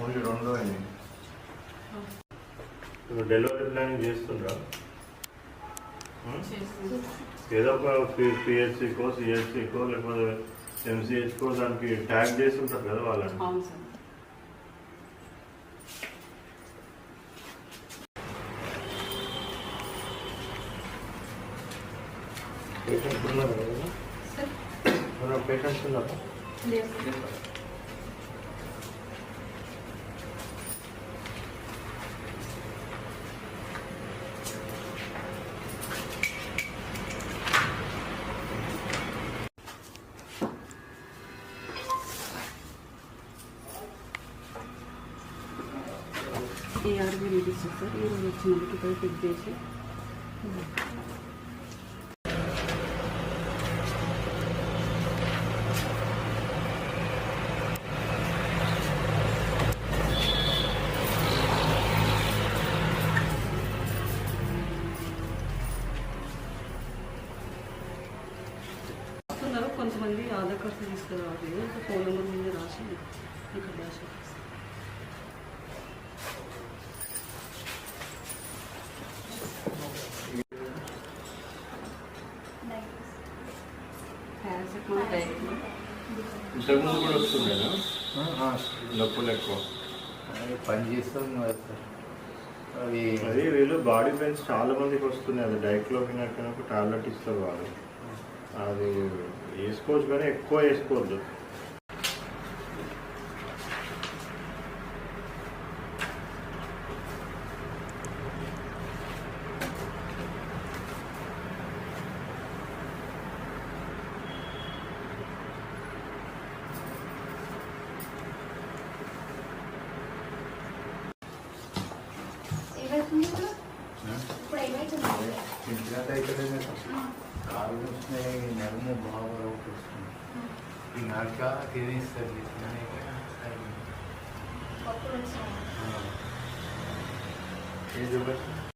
Only రెండు అయింది ఇప్పుడు డెలివరీ ప్లానింగ్ చేస్తుండ్రా? ఏదో ఒక పిహెచ్సికో సిహెచ్సికో లేకపోతే ఎంసీహెచ్కో దానికి ట్యాగ్ చేసి ఉంటారు కదా వాళ్ళని. అవును సార్. పేషెంట్స్ ఉన్నారు? కదా సార్ పేషెంట్స్ ఉన్నారు? లేదు ఈ ఆర్మీ రిలీజ్ సార్ ఈరోజు వచ్చినందుకు ఇక్కడ పిక్ చేసి వస్తున్నారు కొంతమంది ఆధార్ కార్డు తీసుకురావాలి ఇంకా ఫోన్ నెంబర్ మీద రాసి ఇక్కడ రాసి ఇంతకుముందు కూడా వస్తుండేనా? నొప్పులు ఎక్కువ. పని చేస్తాం అది వీళ్ళు బాడీ పెయిన్స్ చాలా మందికి వస్తున్నాయి. అది డైక్లోఫినాక్ ఒక టాబ్లెట్ ఇస్తారు వాళ్ళు. అది వేసుకోవచ్చు కానీ ఎక్కువ వేసుకోవద్దు. నడుము బాగా వస్తుంది ఈ నడక తినేస్తారు ఇట్లానే కొత్త వచ్చిన ఏది చెప్పచ్చు